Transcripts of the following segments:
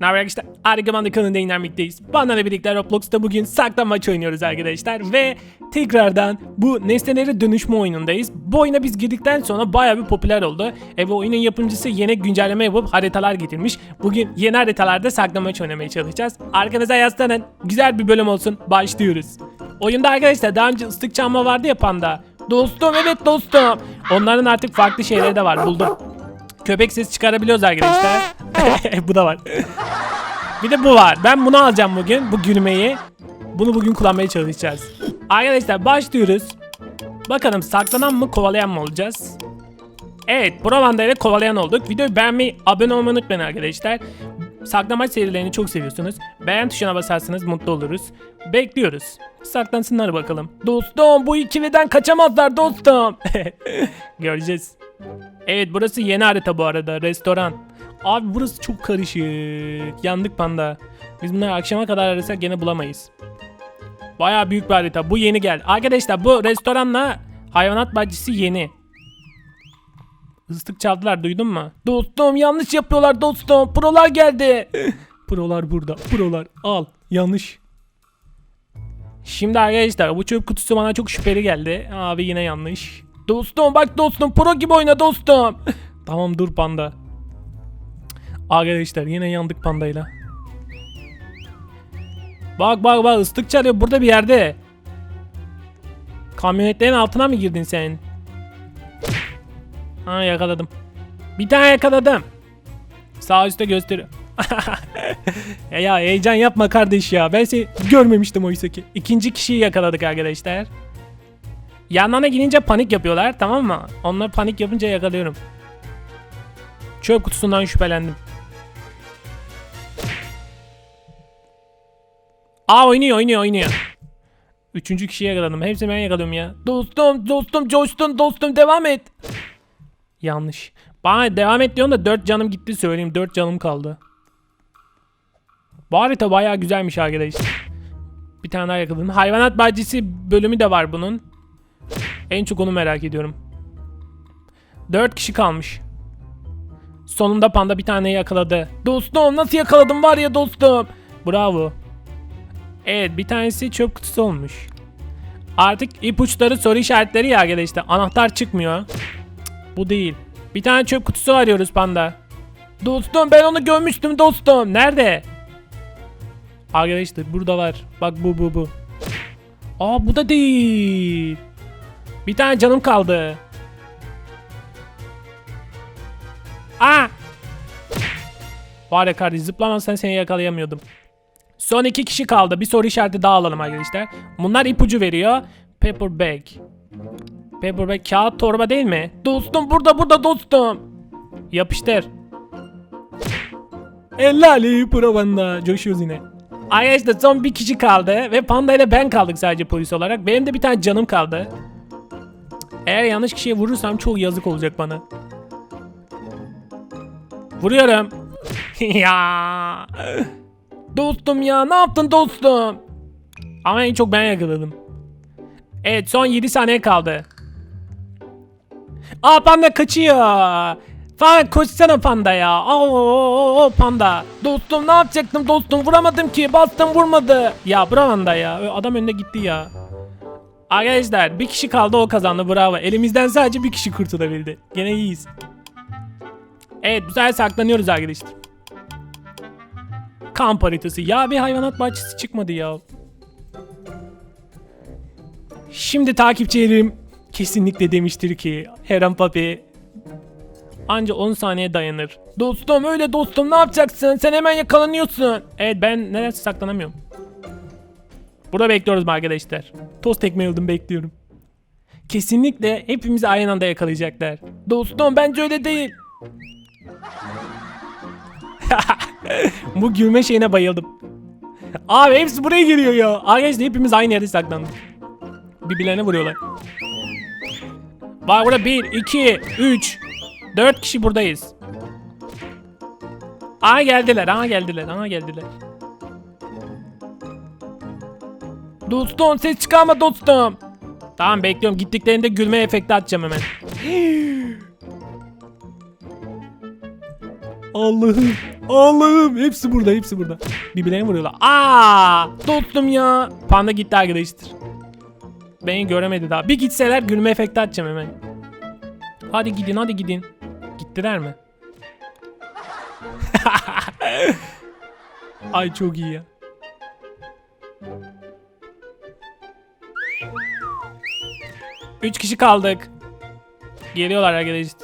Ne haber arkadaşlar? Argımanlı kanalında inanmakteyiz. Bana ile birlikte Roblox'ta bugün saklanmaç oynuyoruz arkadaşlar. Ve tekrardan bu nesneleri dönüşme oyunundayız. Bu oyuna biz girdikten sonra baya bir popüler oldu. E ve oyunun yapımcısı yeni güncelleme yapıp haritalar getirmiş. Bugün yeni haritalarda saklanmaç oynamaya çalışacağız. Arkanıza yaslanın. Güzel bir bölüm olsun. Başlıyoruz. Oyunda arkadaşlar daha önce ıslık çalma vardı ya panda. Dostum evet dostum. Onların artık farklı şeyleri de var buldum. Köpek sesi çıkarabiliyoruz arkadaşlar. bu da var. Bir de bu var. Ben bunu alacağım bugün. Bu gülmeyi. Bunu bugün kullanmaya çalışacağız. Arkadaşlar başlıyoruz. Bakalım saklanan mı kovalayan mı olacağız? Evet Bravanda ile kovalayan olduk. Videoyu beğenmeyi, abone olmayı unutmayın arkadaşlar. Saklamaç serilerini çok seviyorsunuz. Beğen tuşuna basarsanız mutlu oluruz. Bekliyoruz. Saklansınlar bakalım. Dostum bu ikiliden kaçamazlar dostum. Göreceğiz. Evet burası yeni harita bu arada. Restoran. Abi burası çok karışık. Yandık panda. Biz bunları akşama kadar arasak gene bulamayız. Baya büyük bir harita. Bu yeni geldi. Arkadaşlar bu restoranla hayvanat bahçesi yeni. Islık çaldılar duydun mu? Dostum yanlış yapıyorlar dostum. Prolar geldi. Prolar burada. Prolar al. Yanlış. Şimdi arkadaşlar bu çöp kutusu bana çok şüpheli geldi. Abi yine yanlış. Dostum bak dostum pro gibi oyna dostum. tamam dur panda. Arkadaşlar yine yandık pandayla. Bak bak bak ıslık çalıyor burada bir yerde. Kamyonetlerin altına mı girdin sen? Ha yakaladım. Bir tane yakaladım. Sağ üstte gösteriyor. ya, heyecan yapma kardeş ya. Ben seni görmemiştim oysa ki. İkinci kişiyi yakaladık arkadaşlar. Yanlarına gidince panik yapıyorlar tamam mı? Onlar panik yapınca yakalıyorum. Çöp kutusundan şüphelendim. Aa oynuyor oynuyor oynuyor. Üçüncü kişiyi yakaladım. Hepsini ben yakalıyorum ya. Dostum dostum coştun dostum devam et. Yanlış. Bana devam et diyorsun da 4 canım gitti söyleyeyim. 4 canım kaldı. Bu harita bayağı güzelmiş arkadaşlar. Bir tane daha yakaladım. Hayvanat bahçesi bölümü de var bunun. En çok onu merak ediyorum. 4 kişi kalmış. Sonunda panda bir tane yakaladı. Dostum nasıl yakaladım var ya dostum. Bravo. Evet bir tanesi çöp kutusu olmuş. Artık ipuçları soru işaretleri ya arkadaşlar. Anahtar çıkmıyor. Bu değil. Bir tane çöp kutusu arıyoruz panda. Dostum ben onu görmüştüm dostum. Nerede? Arkadaşlar burada var. Bak bu bu bu. Aa bu da değil. Bir tane canım kaldı. Aa! Var ya kardeş zıplamazsan seni yakalayamıyordum. Son iki kişi kaldı. Bir soru işareti daha alalım arkadaşlar. Bunlar ipucu veriyor. Paper bag. Paper bag kağıt torba değil mi? Dostum burada burada dostum. Yapıştır. Ellali provanda. Coşuyoruz yine. Arkadaşlar son bir kişi kaldı ve Panda ile ben kaldık sadece polis olarak. Benim de bir tane canım kaldı. Eğer yanlış kişiye vurursam çok yazık olacak bana. Vuruyorum. ya. Dostum ya ne yaptın dostum? Ama en çok ben yakaladım. Evet son 7 saniye kaldı. Aa panda kaçıyor. Falan koşsana panda ya. Oo panda. Dostum ne yapacaktım dostum vuramadım ki. Bastım vurmadı. Ya bravo ya. Adam önüne gitti ya. Arkadaşlar bir kişi kaldı o kazandı bravo. Elimizden sadece bir kişi kurtulabildi. Gene iyiyiz. Evet bu sefer saklanıyoruz arkadaşlar. Kamp haritası. Ya bir hayvanat bahçesi çıkmadı ya. Şimdi takipçilerim kesinlikle demiştir ki Heron Papi anca 10 saniye dayanır. Dostum öyle dostum ne yapacaksın? Sen hemen yakalanıyorsun. Evet ben nedense saklanamıyorum. Burada bekliyoruz arkadaşlar. Toz tekme yıldım bekliyorum. Kesinlikle hepimizi aynı anda yakalayacaklar. Dostum bence öyle değil. Bu gülme şeyine bayıldım. Abi hepsi buraya geliyor ya. Arkadaşlar hepimiz aynı yerde saklandık. Birbirlerine vuruyorlar. Bak burada 1, 2, 3, 4 kişi buradayız. Aa geldiler, aa geldiler, aa geldiler. Dostum ses çıkarma dostum. Tamam bekliyorum. Gittiklerinde gülme efekti atacağım hemen. Allah'ım. Allah'ım hepsi burada hepsi burada. Birbirlerine vuruyorlar. Aa, dostum ya. Panda gitti arkadaşlar. Beni göremedi daha. Bir gitseler gülme efekti atacağım hemen. Hadi gidin hadi gidin. Gittiler mi? Ay çok iyi ya. Üç kişi kaldık. Geliyorlar arkadaşlar.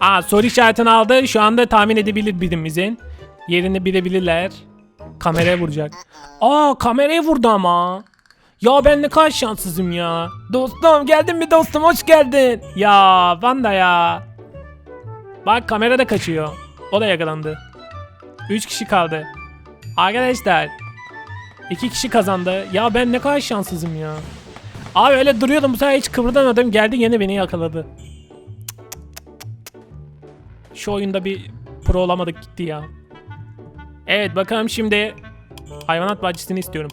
Aa soru işaretini aldı. Şu anda tahmin edebilir birimizin. Yerini bilebilirler. Kameraya vuracak. Aa kameraya vurdu ama. Ya ben ne kadar şanssızım ya. Dostum geldin mi dostum hoş geldin. Ya Vanda ya. Bak kamera da kaçıyor. O da yakalandı. 3 kişi kaldı. Arkadaşlar. 2 kişi kazandı. Ya ben ne kadar şanssızım ya. Abi öyle duruyordum bu sefer hiç kıvırdamadım. Geldi yine beni yakaladı. Şu oyunda bir pro olamadık gitti ya. Evet bakalım şimdi hayvanat bahçesini istiyorum.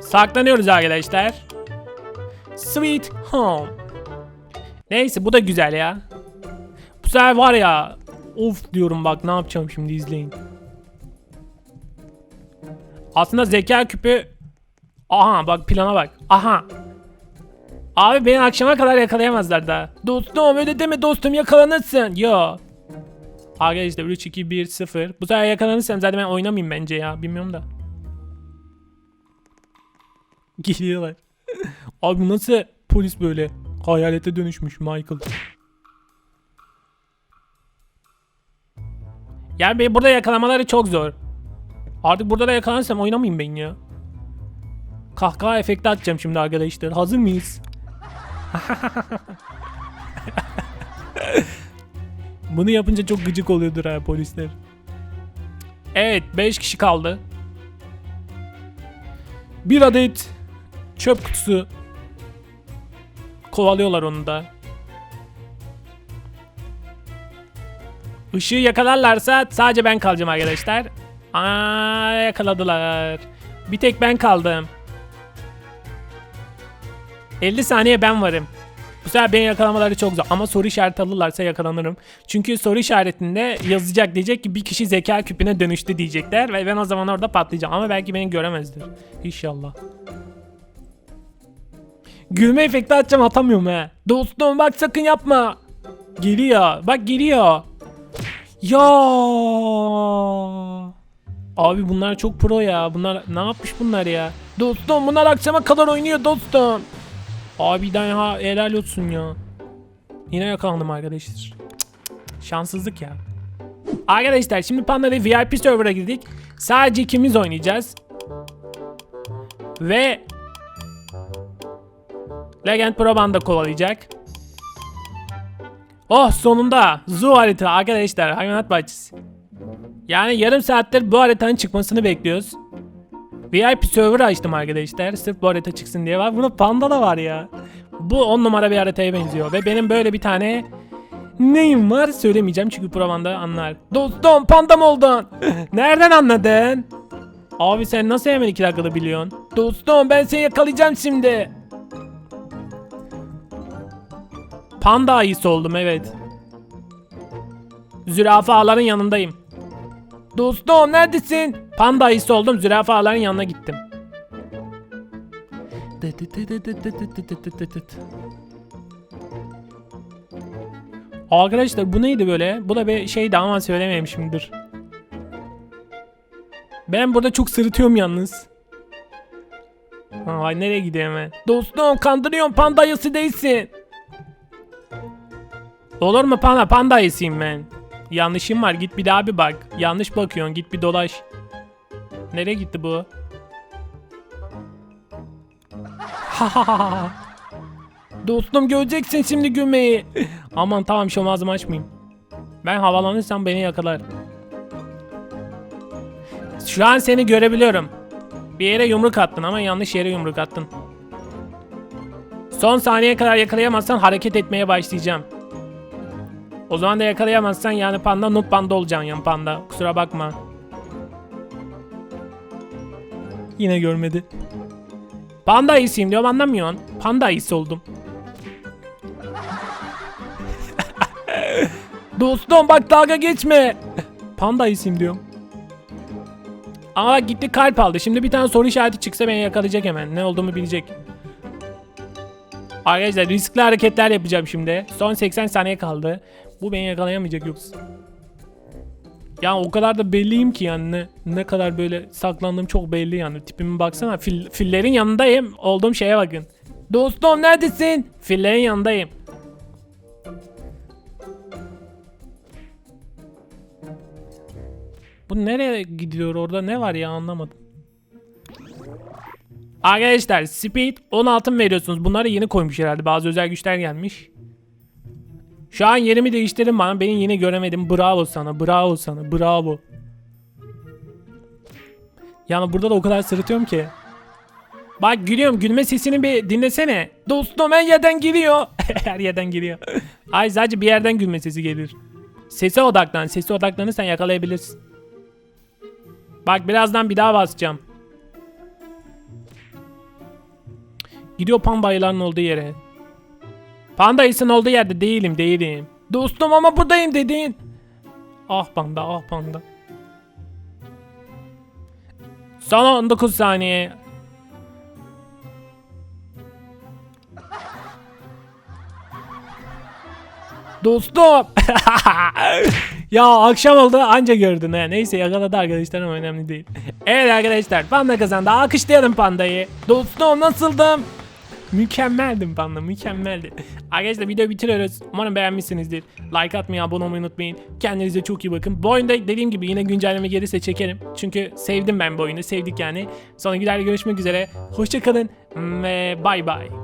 Saklanıyoruz arkadaşlar. Sweet home. Neyse bu da güzel ya. Bu sefer var ya. Of diyorum bak ne yapacağım şimdi izleyin. Aslında zeka küpü Aha bak plana bak. Aha. Abi beni akşama kadar yakalayamazlar da. Dostum öyle deme dostum yakalanırsın. Yo. Arkadaşlar 3 2 1 0. Bu sefer yakalanırsam zaten ben oynamayayım bence ya. Bilmiyorum da. Geliyorlar. Abi nasıl polis böyle hayalete dönüşmüş Michael. Yani beni burada yakalamaları çok zor. Artık burada da yakalanırsam oynamayayım ben ya. Kahkaha efekti atacağım şimdi arkadaşlar. Hazır mıyız? Bunu yapınca çok gıcık oluyordur ha polisler. Evet 5 kişi kaldı. Bir adet çöp kutusu. Kovalıyorlar onu da. Işığı yakalarlarsa sadece ben kalacağım arkadaşlar. Aa yakaladılar. Bir tek ben kaldım. 50 saniye ben varım. Bu sefer beni yakalamaları çok zor ama soru işareti alırlarsa yakalanırım. Çünkü soru işaretinde yazacak diyecek ki bir kişi zeka küpüne dönüştü diyecekler ve ben o zaman orada patlayacağım ama belki beni göremezler. İnşallah. Gülme efekti atacağım atamıyorum he. Dostum bak sakın yapma. Geliyor. Bak geliyor. Ya. Abi bunlar çok pro ya. Bunlar ne yapmış bunlar ya? Dostum bunlar akşama kadar oynuyor dostum. Abiden ha helal olsun ya. Yine yakalandım arkadaşlar. Şanssızlık ya. Arkadaşlar şimdi Panda'da VIP server'a girdik. Sadece ikimiz oynayacağız. Ve Legend Pro Banda kovalayacak. Oh sonunda Zoo harita arkadaşlar hayvanat bahçesi. Yani yarım saattir bu haritanın çıkmasını bekliyoruz. VIP server açtım arkadaşlar. Sırf bu harita çıksın diye var. Bunda panda da var ya. Bu 10 numara bir haritaya benziyor. Ve benim böyle bir tane neyim var söylemeyeceğim çünkü provanda anlar. Dostum pandam oldun. Nereden anladın? Abi sen nasıl hemen 2 dakikada biliyorsun? Dostum ben seni yakalayacağım şimdi. Panda ayısı oldum evet. Zürafaların yanındayım. Dostum neredesin? Panda ayısı oldum zürafaların yanına gittim. Arkadaşlar bu neydi böyle? Bu da bir şeydi ama söylememişimdir. Ben burada çok sırıtıyorum yalnız. Ay nereye gidiyor hemen? Dostum kandırıyorum panda ayısı değilsin. Olur mu panda? Panda ayısıyım ben. Yanlışım var git bir daha bir bak. Yanlış bakıyorsun git bir dolaş. Nereye gitti bu? Dostum göreceksin şimdi gülmeyi. Aman tamam şu ağzımı açmayayım. Ben havalanırsam beni yakalar. Şu an seni görebiliyorum. Bir yere yumruk attın ama yanlış yere yumruk attın. Son saniyeye kadar yakalayamazsan hareket etmeye başlayacağım. O zaman da yakalayamazsan yani panda noob panda olacaksın yan panda. Kusura bakma. Yine görmedi. Panda ayısıyım diyorum anlamıyorsun. Panda ayısı oldum. Dostum bak dalga geçme. Panda isim diyorum. Ama bak gitti kalp aldı. Şimdi bir tane soru işareti çıksa beni yakalayacak hemen. Ne olduğumu bilecek. Arkadaşlar riskli hareketler yapacağım şimdi. Son 80 saniye kaldı. Bu beni yakalayamayacak yoksa. Ya o kadar da belliyim ki yani ne, ne kadar böyle saklandığım çok belli yani. Tipime baksana fil, fillerin yanındayım. Olduğum şeye bakın. Dostum neredesin? Fillerin yanındayım. Bu nereye gidiyor orada ne var ya anlamadım. Arkadaşlar speed 10 altın veriyorsunuz. Bunları yeni koymuş herhalde. Bazı özel güçler gelmiş. Şu an yerimi değiştirin bana. Beni yine göremedim. Bravo sana. Bravo sana. Bravo. Yani burada da o kadar sırıtıyorum ki. Bak gülüyorum. Gülme sesini bir dinlesene. Dostum her yerden geliyor. her yerden geliyor. Ay sadece bir yerden gülme sesi gelir. Sese odaklan. Sese odaklanırsan yakalayabilirsin. Bak birazdan bir daha basacağım. Gidiyor panda ayıların olduğu yere. Panda ayısının olduğu yerde değilim değilim. Dostum ama buradayım dedin. Ah panda ah panda. Son 19 saniye. Dostum. ya akşam oldu anca gördün he. Neyse yakaladı arkadaşlarım önemli değil. evet arkadaşlar panda kazandı. Alkışlayalım pandayı. Dostum nasıldım? Mükemmeldim panda mükemmeldi. Arkadaşlar videoyu bitiriyoruz. Umarım beğenmişsinizdir. Like atmayı, abone olmayı unutmayın. Kendinize çok iyi bakın. Bu oyunda dediğim gibi yine güncelleme gelirse çekerim. Çünkü sevdim ben bu oyunu. Sevdik yani. Sonra gider görüşmek üzere. Hoşçakalın ve bay bay.